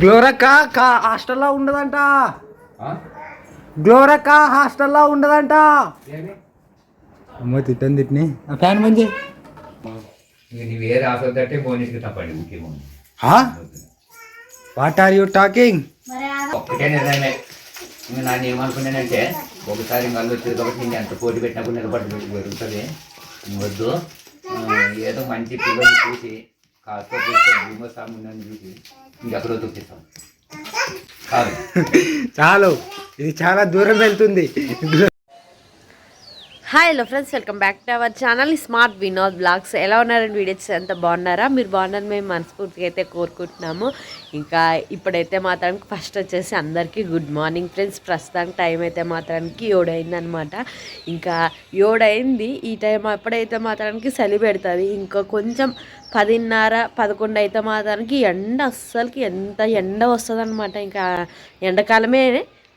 గ్లోరక్క కా- హాస్టల్లో ఉండదంట. గ్లోరక్క హాస్టల్లో ఉండదంట. అమ్మో తిట్టని తిట్టిని. ఆ ఫ్యాన్ మంచి వాట్ ఆర్ యూ టాకింగ్ నేను ఏమనుకున్నానంటే ఒకసారి మళ్ళీ వచ్చేది కాబట్టి నేను ఎంత పోటీ పెట్టినప్పుడు నిలబడి పెరుగుతుంది వద్దు. ఏదో మంచి పిల్లలు చూసి కాస్త భూమస్వామి చూసి. ఇంకెక్కడో తొక్కిస్తాం కాదు. చాలు. ఇది చాలా దూరం వెళ్తుంది. Hi hello friends welcome back to our channel smart Vinod blogs ఎలా ఉన్నారండి? వీడియోస్ ఎంత బాగున్నారా? మీరు బాగున్నారు మేము మనస్ఫూర్తిగా అయితే కోరుకుంటున్నాము. ఇంకా ఇప్పుడైతే మాత్రానికి ఫస్ట్ వచ్చేసి అందరికీ గుడ్ మార్నింగ్ ఫ్రెండ్స్ ప్రస్తుతానికి టైం అయితే మాత్రానికి ఏడైంది అనమాట ఇంకా ఏడైంది. ఈ టైం అప్పుడైతే మాత్రానికి చలి పెడుతుంది ఇంకా కొంచెం పదిన్నర పదకొండు అయితే మాత్రానికి ఎండ అస్సలకి ఎంత ఎండ వస్తుంది అనమాట ఇంకా ఎండాకాలమే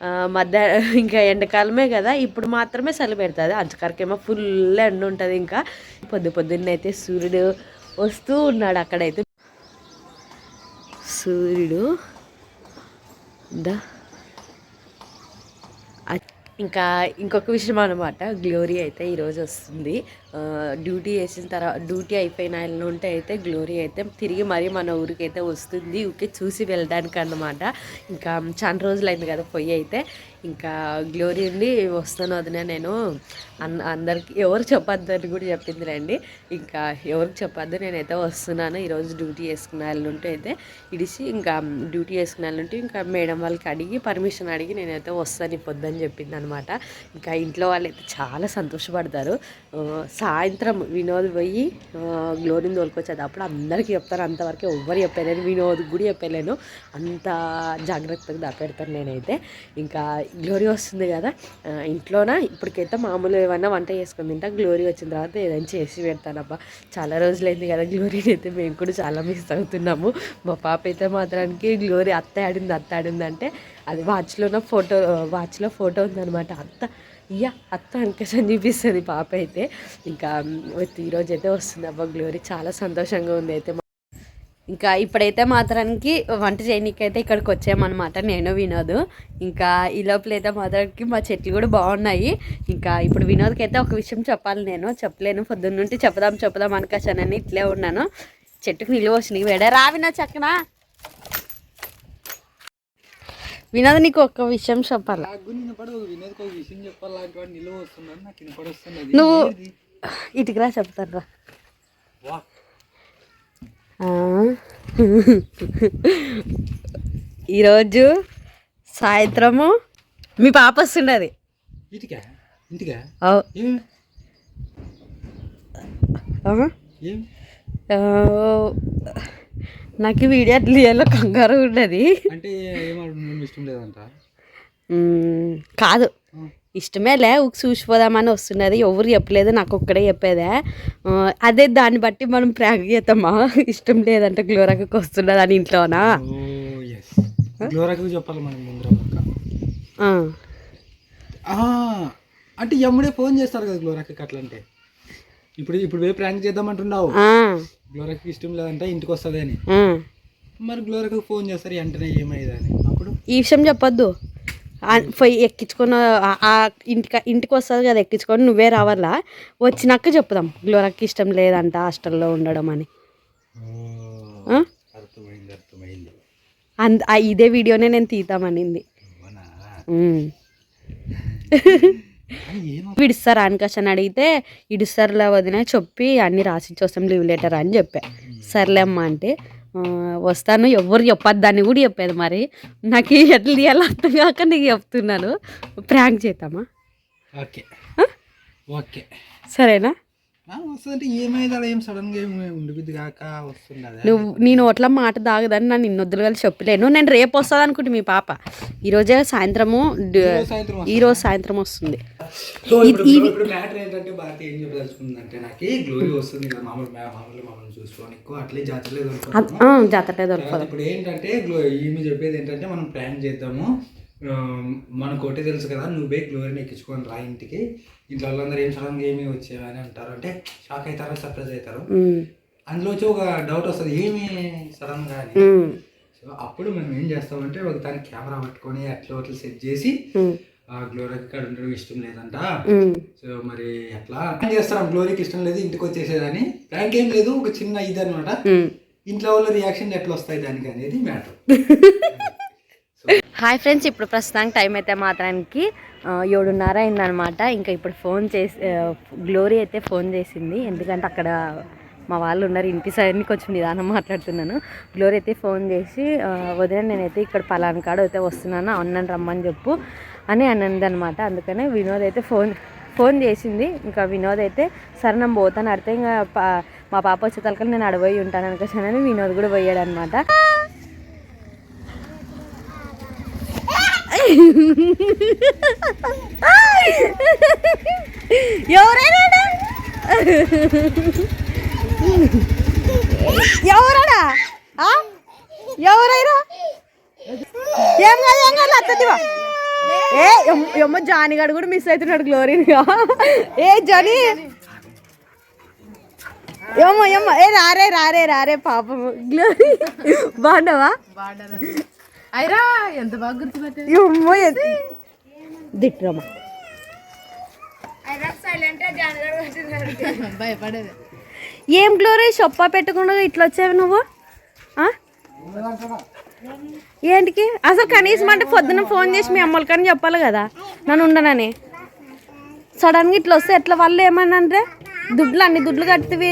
మధ్యాహ్నం మధ్య ఇంకా ఎండాకాలమే కదా ఇప్పుడు మాత్రమే చలి పెడుతుంది. అంచకరకేమో ఫుల్ ఎండ ఉంటుంది ఇంకా. పొద్దు పొద్దున్న అయితే సూర్యుడు వస్తూ ఉన్నాడు అక్కడైతే. సూర్యుడు దా. ఇంకా ఇంకొక విషయం అనమాట గ్లోరీ అయితే ఈరోజు వస్తుంది. డ్యూటీ చేసిన తర్వాత డ్యూటీ అయిపోయిన ఆయన ఉంటే అయితే గ్లోరీ అయితే తిరిగి మరీ మన ఊరికి అయితే వస్తుంది. ఊరికే చూసి వెళ్ళడానికి అన్నమాట ఇంకా చాలా రోజులు అయింది కదా పొయ్యి అయితే. ఇంకా గ్లోరీ ఉండి వస్తాను వదిన నేను. అన్ అందరికి ఎవరు చెప్పొద్దు అని కూడా చెప్పింది రండి. ఇంకా ఎవరికి చెప్పొద్దు నేనైతే వస్తున్నాను. ఈరోజు డ్యూటీ చేసుకున్న వాళ్ళు ఉంటే అయితే ఇడిసి ఇంకా డ్యూటీ చేసుకున్న వాళ్ళు ఉంటే ఇంకా మేడం వాళ్ళకి అడిగి పర్మిషన్ అడిగి నేనైతే వస్తాను ఈ పొద్దని చెప్పింది అనమాట ఇంకా ఇంట్లో వాళ్ళు అయితే చాలా సంతోషపడతారు. సాయంత్రం వినోద్ పోయి గ్లోరీని తోలుకొచ్చేది. అప్పుడు అందరికీ చెప్తారు అంతవరకు ఎవ్వరు చెప్పలేను వినోద్ కూడా చెప్పలేను. అంత జాగ్రత్తగా దాపెడతాను నేనైతే. ఇంకా గ్లోరీ వస్తుంది కదా ఇంట్లోన? ఇప్పటికైతే మామూలు ఏమన్నా వంట చేసుకుని తింటా గ్లోరీ వచ్చిన తర్వాత ఏదైనా చేసి పెడతానబ్బా చాలా రోజులైంది కదా గ్లోరీని అయితే మేము కూడా చాలా మిస్ అవుతున్నాము. మా పాప అయితే మాత్రానికి గ్లోరీ అత్త ఆడింది అత్త ఆడింది అంటే అది వాచ్లోన ఫోటో వాచ్లో ఫోటో ఉందనమాట అత్త ఇయ్యా అత్త అంకసం చూపిస్తుంది పాప అయితే. ఇంకా ఈరోజు అయితే వస్తుంది అబ్బా గ్లోరీ. చాలా సంతోషంగా ఉంది అయితే ఇంకా ఇప్పుడైతే మాత్రానికి వంట చేయనీకి అయితే ఇక్కడికి వచ్చామన్నమాట. నేను వినోద్. ఇంకా ఈ లోపల అయితే మాత్రానికి మా చెట్లు కూడా బాగున్నాయి. ఇంకా ఇప్పుడు వినోద్కి అయితే ఒక విషయం చెప్పాలి నేను. చెప్పలేను. పొద్దున్న నుండి చెప్దాం చెప్దాం అనుకోసానని ఇట్లే ఉన్నాను. చెట్టుకు నిలువ వచ్చినాయి వేడే? రా వినోద్ చక్కనా? వినోద్ నీకు ఒక విషయం చెప్పాలా? నువ్వు ఇటుకు రా చెప్తాను రా. ఈరోజు సాయంత్రము మీ పాప ఆ, నాకు ఈ వీడియో తీయాలో కంగారు ఉన్నది. అంటే మ్మ్, కాదు. ఇష్టమే లే ఊకి చూసిపోదామని వస్తున్నది. ఎవరు చెప్పలేదు నాకు ఒక్కడే చెప్పేదే. అదే దాన్ని బట్టి మనం ప్రాంక్ చేద్దామా? ఇష్టం లేదంటే గ్లోరాకి వస్తున్నది అని ఇంట్లోనా? చెప్పాలి మనం ముందర అంటే ఎమ్మడే ఫోన్ చేస్తారు కదా గ్లోరాకి అట్లా అంటే ఇప్పుడు ఇప్పుడు పోయి ప్రాంక్ చేద్దామంటున్నావు. ఆ. గ్లోరాకి ఇష్టం లేదంటే ఇంటికి వస్తుంది అని. మరి గ్లోరాకి ఫోన్ చేస్తారు వెంటనే ఏమైందని. అప్పుడు? ఈ విషయం చెప్పొద్దు. పోయి ఎక్కించుకొని ఇంటికి ఇంటికి వస్తుంది కదా ఎక్కించుకొని నువ్వే రావాలా? వచ్చినాక చెప్పుదాం. గ్లోరాకి ఇష్టం లేదంట హాస్టల్లో ఉండడం అని. అంద ఇదే వీడియోనే నేను తీద్దామనింది? ఉమ్. అని అడిగితే ఇడుస్తారులే వదిన చెప్పి అన్ని రాసిచ్చి వస్తాం లీవ్ లెటర్ అని చెప్పా. సర్లే అమ్మా అంటే. "ఆ, వస్తాను. ఎవరు చెప్పద్దు దాన్ని కూడా చెప్పేది మరి. నాకు ఎట్లా తీయాలో అర్థం కాక నీకు చెప్తున్నాను. ప్రాంక్ చేద్దామా? ఓకే. ఓకే. సరేనా? వస్తుందంటే ఏమైంది అలా ఏం సడన్గా ఏమి ఉండిపోద్ది కాక వస్తున్నది నువ్వు నేను ఒట్ల మాట దాగదని నన్ను ఇన్నొద్దులు కలిసి చెప్పలేను. నేను రేపు వస్తుంది అనుకుంటే మీ పాప. ఈరోజే సాయంత్రము ఈరోజు సాయంత్రం వస్తుంది. ఇప్పుడు ఇప్పుడు మ్యాటర్ ఏంటంటే భారతి ఏం చెప్పదలుచుకుందంటే నాకు గ్లోరీ వస్తుంది. కదా మామూలు మ్యా- మామూలు మామూలు చూసుకోని ఎక్కువ. అట్లే జాతర లేదు అనుకుంటున్నాను. ఆ, జాతర దొరకదు తర్వాత ఇప్పుడు ఏంటంటే గ్లో ఈమె చెప్పేది ఏంటంటే మనం ప్లాన్ చేద్దాము. మనకు ఒకటి తెలుసు కదా నువ్వే గ్లోరీని ఎక్కించుకొని రా ఇంటికి. ఇంట్లో వాళ్ళందరూ ఏం సడన్గా ఏమి వచ్చేవా అని అంటారు. అంటే షాక్ అవుతారు సర్ప్రైజ్ అవుతారు. ఉమ్, అందులో వచ్చి ఒక డౌట్ వస్తుంది ఏమి సడన్గా అని. సో అప్పుడు మనం ఏం చేస్తామంటే ఒక దాని కెమెరా పట్టుకొని అట్లా అట్లా సెట్ చేసి గ్లోరీకి ఇక్కడ ఉండడం ఇష్టం లేదంట. సో మరి ఎట్లా? ఏం చేస్తాం? గ్లోరీకి ఇష్టం లేదు ఇంటికి వచ్చేసేదని ప్రాంక్ ఏం లేదు ఒక చిన్న ఇది అనమాట. ఇంట్లో వాళ్ళ రియాక్షన్ ఎట్లా వస్తాయి దానికి అనేది మ్యాటర్ హాయ్ ఫ్రెండ్స్ ఇప్పుడు ప్రస్తుతానికి టైం అయితే మాత్రానికి. ఏడున్నర అయిందనమాట. ఇంకా ఇప్పుడు ఫోన్ చేసి గ్లోరీ అయితే ఫోన్ చేసింది. ఎందుకంటే అక్కడ మా వాళ్ళు ఉన్నారు ఇంటి సైడ్ని కొంచెం నిదానం మాట్లాడుతున్నాను. గ్లోరీ అయితే ఫోన్ చేసి వదిన నేనైతే ఇక్కడ పలానా కాడ అయితే వస్తున్నాను అన్నని రమ్మని చెప్పు అని అన్నది అనమాట అందుకనే వినోద్ అయితే ఫోన్ ఫోన్ చేసింది. ఇంకా వినోద్ అయితే సరే నేను పోతాను అడితే ఇంకా పా- మా పాప వచ్చే తలకలు నేను అడపోయి ఉంటాను అనుకోసానని వినోద్ కూడా పోయాడు అనమాట ఎవరైనా ఎవరాడా ఎవరైనా? ఏం కాదు ఏం కాదు అత్తదివా ఏ ఎమ్మ ఎమ్మ జానిగాడు కూడా మిస్ అవుతున్నాడు గ్లోరీగా ఏ జాని. ఏమో ఏమో ఏ రారే రారే రారే పాపం. గ్లోరీ. బాగున్నావా? అయిరా ఎంత బాగా గుర్తుపట్టారు? ఏమో దిట్రమ్మా భయపడేది. ఏం గ్లోరీ? షొప్ప పెట్టకుండా ఇట్లా వచ్చావు నువ్వు? ఏంటికి? అసలు కనీసం అంటే పొద్దున ఫోన్ చేసి మీ అమ్మలకి అని చెప్పాలి కదా. నన్ను ఉండనని. సడన్గా ఇట్లా వస్తే ఎట్లా వాళ్ళు ఏమన్నా అంటే దుడ్లు అన్ని దుడ్లు కట్టువి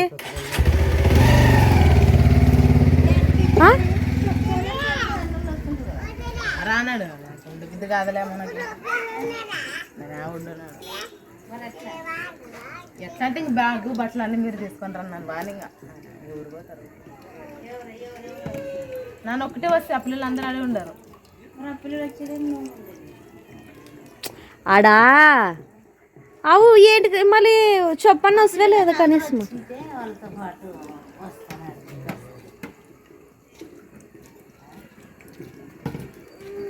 ఇది కాదులే మనకి. మరి ఎట్లా అంటే ఇంక బ్యాగు బట్టలు అన్నీ మీరు తీసుకొని రన్నాను బాగా నన్ను ఒక్కటే వస్తే ఆ పిల్లలు అందరూ అడే ఉండరు. ఆడా? అవు ఏంటి మళ్ళీ చెప్పన్న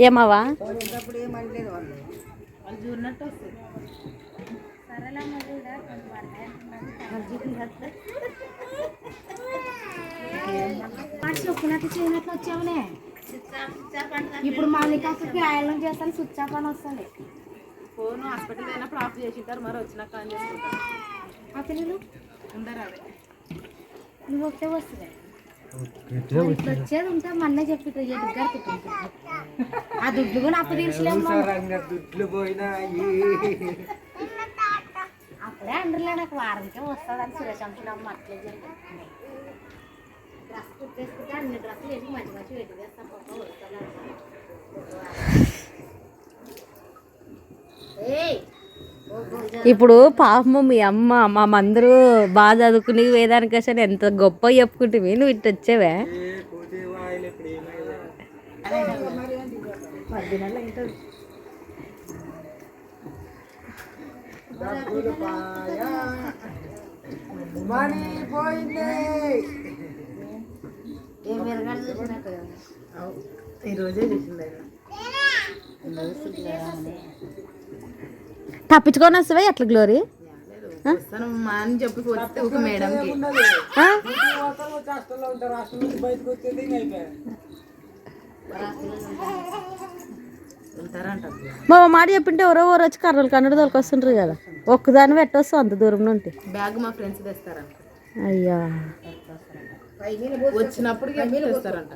ఏమావా ఇప్పుడు మా నికాసకి ఆయన చేస్తాను స్విచ్ ఆఫ్ అని వస్తుంది. ఫోన్ హాస్పిటల్ అయినప్పుడు ఆఫ్ చేసింటారు మరి వచ్చినాక ఆన్ చేసుకుంటారు. ఆ పిల్లలు? ఉండరు అదే నువ్వు ఒకటే వస్తుంది వచ్చేది ఉంటే మొన్నే చెప్పి ఆ దుడ్లు కూడా అప్పు తీర్చలేము దుడ్లు పోయినాయి. అప్పుడే అండర్లే నాకు వారంకే వస్తుందని సురేష్ అంటున్నాము అట్లే జరిగింది. డ్రెస్ కుట్టేసుకుంటే అన్ని డ్రెస్సులు వేసి మంచి మంచి వెతి వేస్తాం పాప వస్తాను గుంజ ఇప్పుడు పాపము మీ అమ్మ మా అందరూ బాగా చదువుకుని వేదానికి అసలు ఎంత గొప్ప చెప్పుకుంటుంది నువ్వు ఇటు వచ్చేవే. ఈరోజే చూసింది తప్పించుకొని వస్తావే ఎట్లా గ్లోరీ మా మాట చెప్పింటే ఎవరో ఎవరు వచ్చి కర్రలు కన్నడ తోలుకొస్తుంటారు కదా. ఒక్కదాని పెట్టొస్తావు అంత దూరం నుండి. బ్యాగ్ మా ఫ్రెండ్స్ తెస్తారంట. అయ్యా. వచ్చినప్పుడు తెస్తారంట.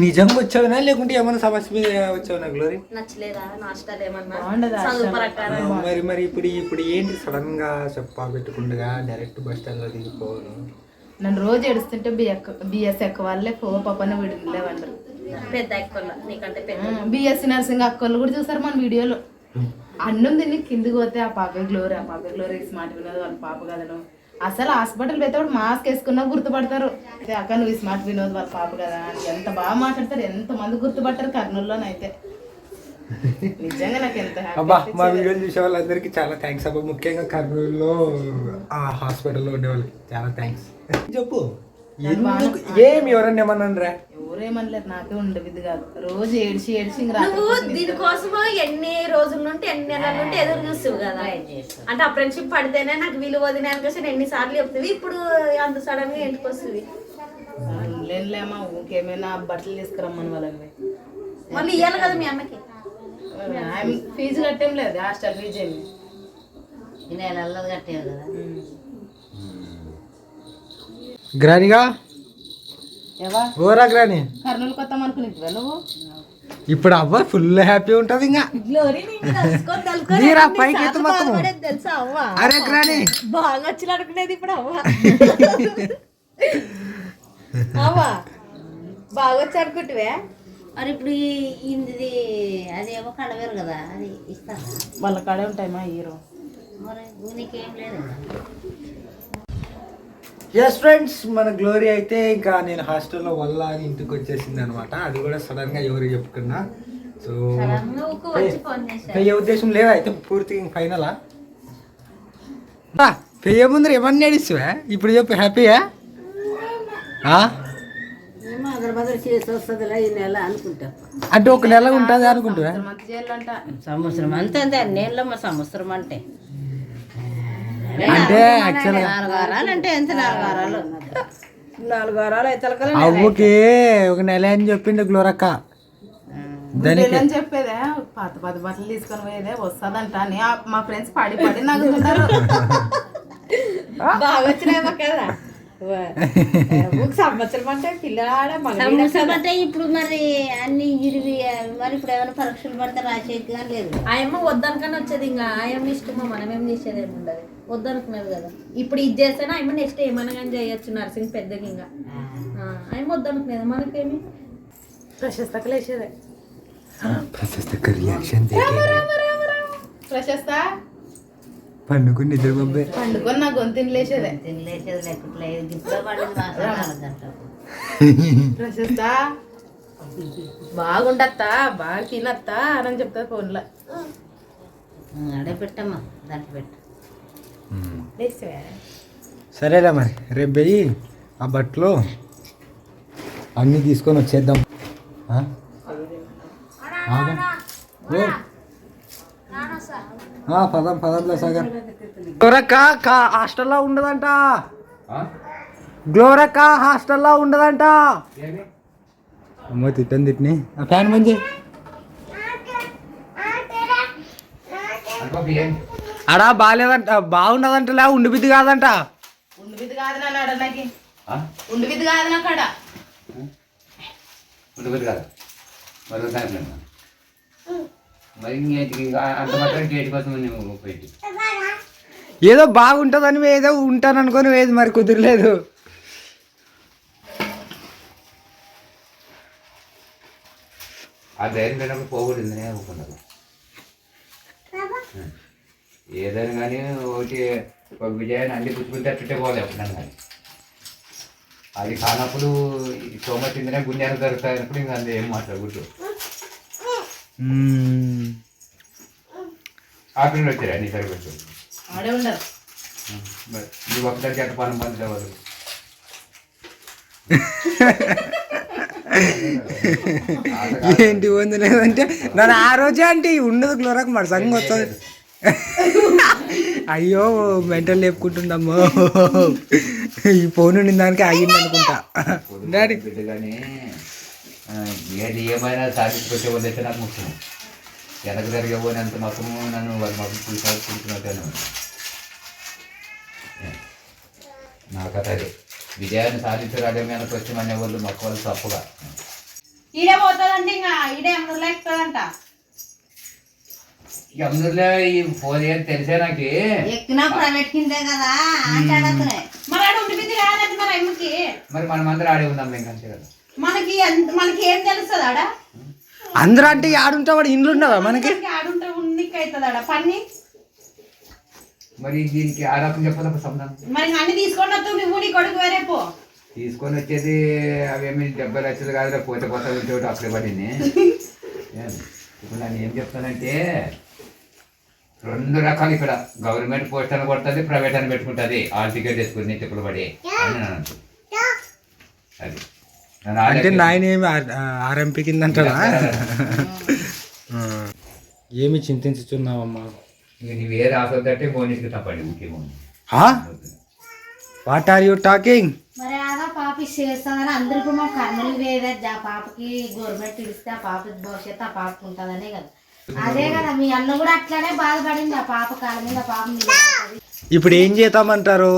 నిజంగా వచ్చావునా? లేకుంటే ఏమైనా సమస్య మీద వచ్చావునా గ్లోరీ మరి మరి ఇప్పుడు ఇప్పుడు ఏంటి సడన్గా చెప్పా పెట్టుకుండగా? డైరెక్ట్ బస్ స్టాండ్లో దిగిపోను. నన్ను రోజు ఏడుస్తుంటే బిఎక్ బిఎస్ ఎక్క వాళ్ళే పో పాపని విడలేవంటారు పెద్ద ఎక్కువ నీకంటే పెద్ద. బిఎస్సి నర్సింగ్ అక్కలు కూడా చూసారు మన వీడియోలో. అన్నం తిని కిందికి పోతే ఆ పాప గ్లోరీ ఆ పాప గ్లోరీ స్మార్ట్ ఉన్నది వాళ్ళ పాప కదను అసలు హాస్పిటల్ పోతే కూడా మాస్క్ వేసుకున్నా గుర్తుపడతారు. అదే అక్క నువ్వు స్మార్ట్ వినోద్ వాళ్ళ పాప కదా అని. ఎంత బాగా మాట్లాడతారు ఎంత మంది గుర్తుపడతారు కర్నూలులోనైతే. నిజంగా నాకు ఎంత అబ్బా మా. వీడియోలు చూసే వాళ్ళందరికీ చాలా థ్యాంక్స్ అబ్బా. ముఖ్యంగా కర్నూలులో ఆ హాస్పిటల్లో ఉండే వాళ్ళకి. చాలా థ్యాంక్స్ చెప్పు. ఎందుకు? ఏం ఎవరన్నా ఏమన్నారా ఎవరేమనలేదు నాకే ఉండవిది కాదు. రోజు ఏడ్చి ఏడ్చి నువ్వు దీనికోసము ఎన్ని రోజుల నుండి ఎన్ని నెలల నుండి ఎదురు చూస్తావు కదా? అంటే ఆ ఫ్రెండ్షిప్ పడితేనే నాకు విలువ వదిన అనిపిస్తే ఎన్ని సార్లు చెప్తుంది ఇప్పుడు అంత సడన్గా ఎందుకు వస్తుంది? లేనిలేమా ఊకేమైనా బట్టలు తీసుకురమ్మని వాళ్ళని. మళ్ళీ ఇవ్వాలి కదా మీ ఆయన ఫీజు కట్టేం లేదు హాస్టల్ ఫీజు ఏమి? ఈ నెలల్లో కట్టేవి కదా. గ్రానిగా ఏవా ఓరా గ్రాని కర్నూలు కొత్తాం అనుకునేవా నువ్వు? ఇప్పుడు అవ్వ ఫుల్ హ్యాపీ ఉంటది ఇంకా. మీరా పైకి ఎత్తు అవ్వ? అరే గ్రాని బాగా వచ్చి అనుకునేది ఇప్పుడు అవ్వ. అవ్వ బాగా వచ్చి అనుకుంటువే? మరి ఇప్పుడు ఇది అదేమో కడవేరు కదా అది ఇస్తాను వాళ్ళ కాడే ఉంటాయి మా హీరో. మరి నీకేం లేదు. ఎస్ ఫ్రెండ్స్ మన గ్లోరీ అయితే ఇంకా నేను హాస్టల్లో వల్ల అని ఇంటికి వచ్చేసింది అనమాట అది కూడా సడన్గా ఎవరు చెప్పుకున్నా. సో పెయ్యే ఉద్దేశం లేదా అయితే పూర్తిగా ఫైనలా పెయ్యే ముందర ఏమన్నా నడిస్తువా ఇప్పుడు చెప్పు హ్యాపీయా నెల అనుకుంటా. అంటే ఒక నెల ఉంటుంది చేయాలంట సంవత్సరం అంతే అంతే మా సంవత్సరం అంటే. అంటే యాక్చువల్గా నాలుగు వారాలు అంటే ఎంత నాలుగు వారాలు? నాలుగు వారాలు అయితే అవ్వకి ఒక నెల అని చెప్పిండు గ్లోరక్క. దానికి చెప్పేదే పాత పాత బట్టలు తీసుకొని పోయేదే వస్తుందంట అని. మా ఫ్రెండ్స్ పడి పడి నవ్వుతుంటారు బాగా వచ్చినాయేమో కదా. సంవత్సరం అంటే సంవత్సరం అంటే ఇప్పుడు మరి అన్ని ఇరివి మరి ఇప్పుడు ఏమైనా పరీక్షలు పడితే రాసేది కానీ లేదు. ఆయమ్మ వద్దనుకని వచ్చేది ఇంకా ఆయమ్మ ఇష్టమో మనం ఏం చేసేది ఏమి ఉండదు వద్దనుకున్నది కదా. ఇప్పుడు ఇది చేస్తేనే ఆయమ్మ నెక్స్ట్ ఏమైనా కానీ చేయొచ్చు నర్సింగ్ పెద్దగా ఇంకా ఆ, ఆయమ్మ వద్దనుకునేది మనకేమి? ప్రశస్తకు లేచేదే ప్రశస్త రియాక్షన్ ప్రశస్త? పండుకుని నిద్ర బొబ్బే పండుకొని నా గొంతుని లేచేదే తినలేసేది లేకపోతే ఇప్పుడు పడింది మాత్రం నాలుగు గంటలకు ప్రశస్త? బాగుండత్తా బాగా తినత్తా అని చెప్తారు ఫోన్లో. అడే పెట్టమ్మా దాంట్లో పెట్టు. సరేలే మరి రేపు పోయి ఆ బట్టలు అన్నీ తీసుకొని వచ్చేద్దాం. పదం పదంలో సాగర్. గ్లోరక్క కా- హాస్టల్లో ఉండదంట. గ్లోరక్క హాస్టల్లో ఉండదంట. అమ్మో తిట్టని తిట్టిని. ఆ ఫ్యాన్ మంచి అడా బాగాలేదంట బాగుండదంటలే ఉండి బిద్ది కాదంట. ఉండు విధి కాదు నాన్న ఆడ నాకు. ఉండు విధి కాదు నాకు ఆడ. ఉండదు కాదు. మరి అంత మాత్రం గేట్ కోసం నువ్వు పెట్టి ఏదో బాగుంటుందని ఏదో ఉంటాను అనుకొని ఏది మరి కుదరలేదు. ఆ ధైర్యం లేనప్పుడు పోకూడదు అనుకున్నాను ఏదైనా కానీ ఒకటి ఒక విజయాన్ని అన్ని పుచ్చుకుంటే అట్టే పోలే ఎప్పుడన్నా. కానీ అది కానప్పుడు ఈ సోమ తిందనే గుండెలు దొరుకుతాయన్నప్పుడు ఇంకా అందులో ఏం మాట్లాడకూడదు. ఆపిల్ వచ్చారు అన్ని సరిపెట్టు నువ్వు ఒకసారి చెట్ట పని పందిలే వాళ్ళు ఏంటి ఉంది లేదంటే నన్ను ఆ రోజే అంటే ఉండదు క్లోరాక్ మరి సంగం వస్తుంది. అయ్యో మెంటల్ లేపుకుంటుండమ్మో ఈ ఫోన్ ఉండిన దానికి ఆగింది అనుకుంటా. డాడీ. ఏది ఏమైనా సాధించుకొచ్చే వాళ్ళు అయితే నాకు ముఖ్యం. వెనక జరిగేపోయినంత మొత్తము నన్ను వాళ్ళు మాకు చూసారు చూసినట్టాను నా కథ అదే. విజయాన్ని సాధించరాడే వెనక వచ్చి మన వాళ్ళు మొక్క వాళ్ళు తప్పుగా. ఈడే పోతుందంటే ఇంకా ఈడే అమరులో ఎక్కుతుందంట ఇక అందులో ఈ ఫోన్ ఏం తెలిసే నాకు. ఎక్కినా ప్రైవేట్ కిందే కదా అంటాడతనే మరి ఆడ కాదంటే మరి అమ్మకి మరి మనమందరం ఆడే ఉన్నాం మేము కదా. మనకి ఎంత- మనకి ఏం తెలుస్తుంది ఆడ? అందరూ అంటే ఆడుంటే వాడు ఇండ్లు ఉండవా మనకి? మనకి ఆడుంటే ఉన్నికి అవుతుంది ఆడ. పని మరి దీనికి ఆ రకం చెప్పాలి సంబంధం? మరి అన్ని తీసుకొని వస్తావు నువ్వు నీ కొడుకు వేరే పో. తీసుకొని వచ్చేది అవేమి డెబ్బై లక్షలు కాదురా పోతే పోతే ఒకటి అక్కడే పడింది. ఏం? ఇప్పుడు నేను ఏం చెప్తానంటే రెండు రకాలు ఇక్కడ. గవర్నమెంట్ పోస్ట్ అని కొడుతుంది ప్రైవేట్ అని పెట్టుకుంటుంది. ఆల్ టికెట్ వేసుకుని చెప్పులు పడి. అది. అంటే నాయన ఏమి ఆర్ఎంపీ కింద అంటారా ఏమి చింతించుతున్నావమ్మా? ఇక నీవు ఏ రాసొద్దంటే మోనీకి తప్పండి ఇంకేమో వాట్ ఆర్ యూ టాకింగ్ మరి అదా పాప చేస్తుందని అందరు ఇప్పుడు మా ఆ పాపకి గవర్నమెంట్ ఇస్తే ఆ పాప భవిష్యత్తు ఆ పాపకు ఉంటుందనే కదా. అదే కదా మీ అన్న కూడా అట్లానే బాధపడింది ఆ పాప కాళ్ళ మీద ఆ పాప నిలబడుతుంది. ఇప్పుడు ఏం చేద్దామంటారు?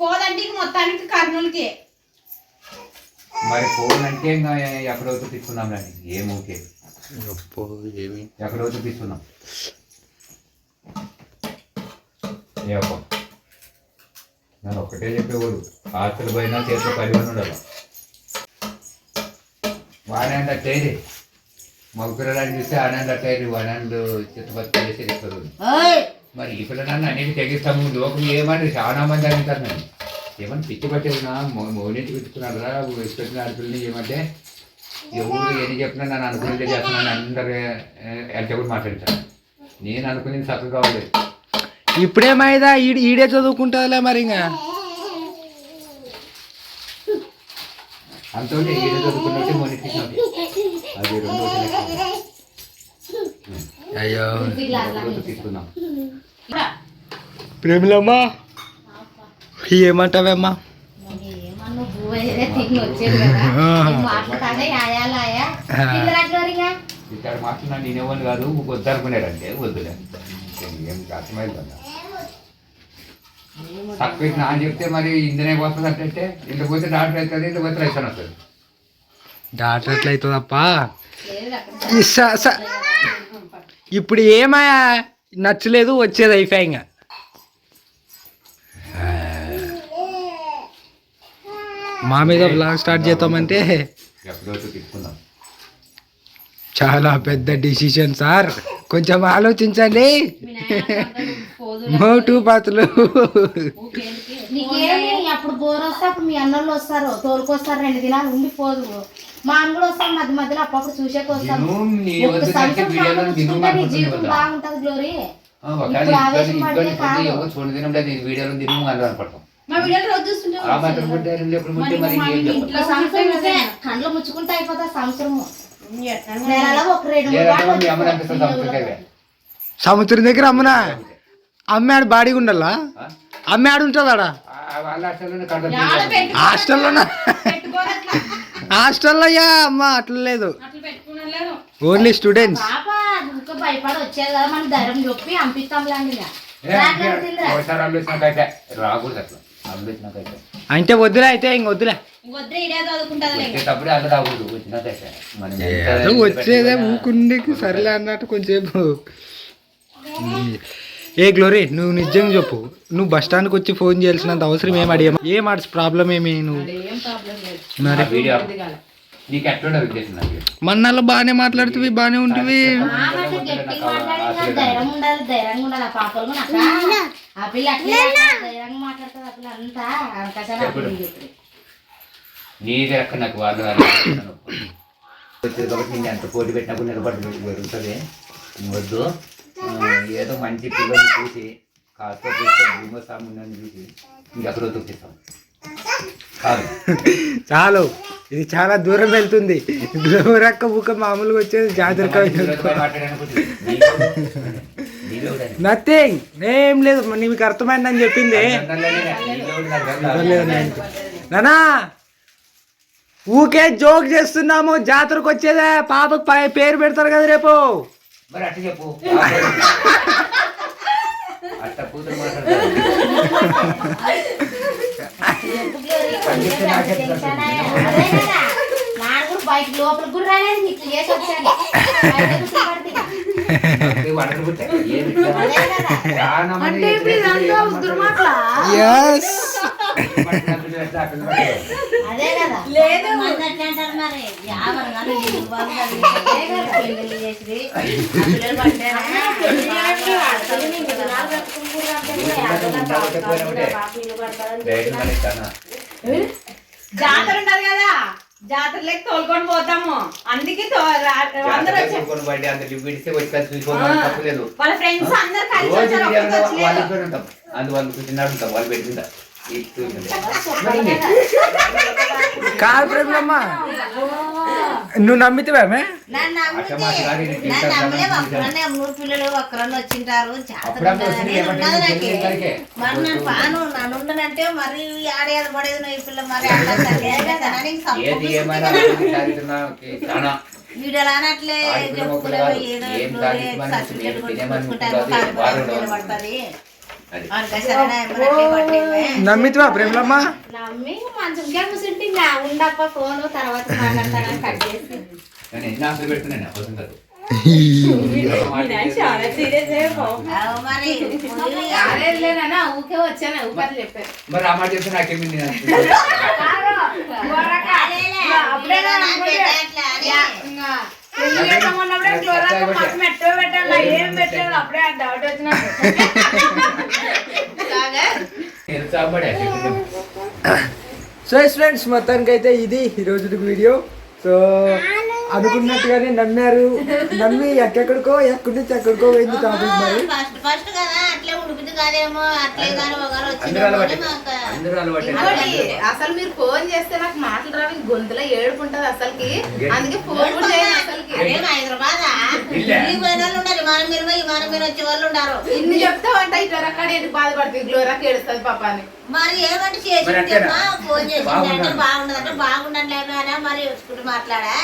పోదండి మొత్తానికి కర్నూలుకి. మరి ఫోన్ అంటే ఇంకా ఎక్కడో తీసుకున్నాం రండి ఏం ఓకే ఏమి? ఎక్కడో తీసుకున్నాం ఏపో నేను ఒక్కటే చెప్పేవాడు ఆస్తులు పోయినా చేతిలో పది మంది ఉండాలి వాడండి అట్టేది మగ పిల్లలని చూస్తే ఆనంద అట్టేది వాడండు చిత్తపత్తి చేసి ఇస్తారు? మరి ఈ పిల్లలన్నీ అన్నిటి తెగిస్తాము లోకం ఏమని చాలా మంది అంటారు నన్ను ఏమని పిచ్చి పట్టి ఉన్నా మోనీటి పెట్టుకున్నారా పెట్టిన ఆడపిల్లని ఏమంటే ఎవరు ఎన్ని చెప్పినా నన్ను అనుకునేది చేస్తున్నాను అందరు ఎంత కూడా మాట్లాడతారు. నేను అనుకునేది చక్కగా కావాలి. ఇప్పుడేమైదా ఈడ ఈడే చదువుకుంటుందిలే మరి ఇంకా అంత ఏదో చదువుకున్నట్టే మోనీటి అది రెండు ఒకటి అయ్యో లెక్క. తీసుకుందాం ప్రేమిలమ్మా ఏమంటావమ్మా మరి ఏమన్నా భూ ఏదే తిని వచ్చేది కదా నేను మాట్లాడతానే ఆయాలాయా పిల్లలట్లోరిగా ఇక్కడ మాట్లాడినా నేనేమని కాదు వద్దు అనుకున్నాడంటే వద్దులే. ఏం అర్థమైంది తక్కువ నా అని చెప్తే మరి ఇందనే వస్తుంది అంటే ఇంత పోతే డాక్టర్ అవుతుంది ఇంత పోతే రైతన్ వస్తుంది డాక్టర్ ఎట్లయితుందప్ప ఇప్పుడు ఏమయ్యా నచ్చలేదు వచ్చేది అయిపోయి ఇంకా మా మీద బ్లాగ్ స్టార్ట్ చేద్దామంటే చాలా పెద్ద డిసిషన్ సార్. కొంచెం ఆలోచించండి మోటు నీకేమి అప్పుడు బోర్ వస్తే అప్పుడు మీ అన్నోళ్ళు వస్తారు తోలుకొస్తారు రెండు దినాలు ఉండి పోదు. మా అన్న కూడా వస్తాం మధ్య మధ్యలో అప్పుడప్పుడు చూసేకి వస్తాం దిను నీ ఒక వద్దు సంవత్సరం వీడియోలో పాటు దిను చూసుకుంటే నీ జీవితం బాగుంటది గ్లోరీ. కండ్లు ముచ్చుకుంటే అయిపోతా సంవత్సరము. నెలలో ఒక రెండు సముద్రం దగ్గర అమ్మునా అమ్మాడు బాడీగా ఉండాలా? అమ్మాడు ఉంటుందాడా హాస్టల్లోనా హాస్టల్లో అయ్యా అమ్మ అట్లా లేదు. ఓన్లీ స్టూడెంట్స్ భయపడి వచ్చేది కదా మనం ధైర్యం చెప్పి పంపిస్తాంలేండి అంటే వద్దులే అయితే ఇంక వద్దులే. వచ్చేదే ఊకుండికి సరేలే అన్నట్టు కొంచెంసేపు ఏ గ్లోరీ నువ్వు నిజంగా చెప్పు. నువ్వు బస్ స్టాండ్కి వచ్చి ఫోన్ చేయాల్సినంత అవసరం ఏం అడిగా ఏం ఆడ ప్రాబ్లం ఏమి నువ్వు? ఏం ప్రాబ్లం లేదు. మరి? మన్నాళ్ళు బాగానే మాట్లాడుతుంది బాగానే ఉంటుంది నాకు వాళ్ళు ఎంత పోటీ పెట్టినప్పుడు నిలబడి వద్దు. ఏదో మంచి పిల్లల్ని చూసి కాస్త చూస్తే భూమస్వామి చూసి ఇంకెక్కడో తొక్కిస్తాం. కాదు. చాలు. ఇది చాలా దూరం వెళ్తుంది. గ్లోరక్క బుక్క మామూలుగా వచ్చేది జాతర ఇంతమంది మాట్లాడాలనుకుంటే నీవెవడు? నీవెవడు అని. నథింగ్ ఏం లేదు. నీకు అర్థమైందని చెప్పింది. నానా ఊకే జోక్ చేస్తున్నాము. జాతరకు వచ్చేదే. పాపకు పేరు పెడతారు కదా రేపు. మరి అట్ట చెప్పు. అట్ట కూతురు బయట లోపల కూడా రాలేదు నీకు కదా. జాతర ఉంటది కదా. జాతరలోకి తోలుకొని పోతాము. అందుకే అందరూ వాళ్ళ ఫ్రెండ్స్ అందరు కలిసి వచ్చారు ఇండియాలో ఒక్కరికి వాళ్ళు వచ్చలేదు. ఇంట్లో ఉంటాం. అందు వాళ్ళు కూర్చున్నారు ఉంటాం వాళ్ళు పెట్టిందా కాదు ప్రేమలమ్మ నువ్వు నమ్మితేవేమే మూడు పిల్లలు ఒక్కరన్నా వచ్చింటారు. మరి నేను పాను నన్ను ఉండనంటే మరి ఆడేది పడేది నువ్వు ఈ పిల్ల మరి అట్లా మొక్కలు చెప్పుకునేవో. ఏదో సర్టిఫికెట్ కొట్టుకుంటారు. పడతాది. నమ్మితేవా ప్రేమలమ్మ నమ్మి మంచంకే కూర్చుంటే ఇంకా ఉండప్ప ఫోన్ తర్వాత మాట్లాడతానని కట్ చేసి నేను ఎన్ని ఆశలు పెడుతున్నాను కాదు ఊకే వచ్చాను ఊపర్లు చెప్పారు మరి ఆ మాట చెప్తే నాకేమి నేను అదేలే. వీడియోలో నాకు పెట్టే అట్లా అని. నేను చాబడే సో ఫ్రెండ్స్ మొత్తానికి అయితే ఇది ఈ రోజు వీడియో. సో అనుకున్నట్టుగానే నమ్మారు. నమ్మి ఎక్కడికో ఎక్కడి నుంచి ఎక్కడికో పోయింది టాపిక్ మరి. అసలు మీరు ఫోన్ చేస్తే నాకు మాటలు రావు గొంతులో ఏడుపుంటది అసలుకి. అందుకే ఫోన్ హైదరాబాద్? ఇల్లే. విమానం మీద పోయి విమానం మీద వచ్చే వాళ్ళు ఉన్నారు ఇన్ని చెప్తావంట ఈ జ్వరకాడ ఎందుకు బాధపడుతుంది ఏడుస్తుంది పాప అని మరి ఏమంటే మరి చేసింది అంతేనా? ఫోన్ చేసింది అంటే బాగున్నాను. బాగుండదు అంటే బాగుండట్లేదు అని మరి వచ్చుకుంటూ మాట్లాడా?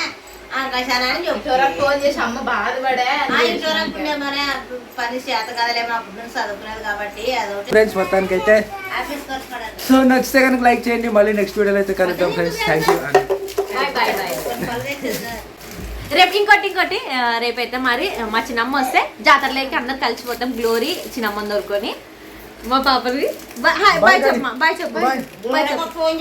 చెప్తారు ఫోన్ చేసి అమ్మ బాధపడే ఇంట్లో మరి పని చేత చదువుకునేది కాబట్టి అదొకటి. ఫ్రెండ్స్ మొత్తానికి అయితే సో నచ్చితే కనుక లైక్ చేయండి మళ్ళీ నెక్స్ట్ వీడియోలో అయితే కలుద్దాం friends thank you bye bye bye పలువేసేది. రేపు ఇంకోటి ఇంకోటి రేపైతే మరి మా చిన్నమ్మ వస్తే జాతరలోకి అందరు కలిసిపోతాం. గ్లోరీ చిన్నమ్మ దొరుకొని. మా పాపది. బాయ్ చెప్పమ్మా. బాయ్ చెప్పు బాయ్ చెప్పు ఫోన్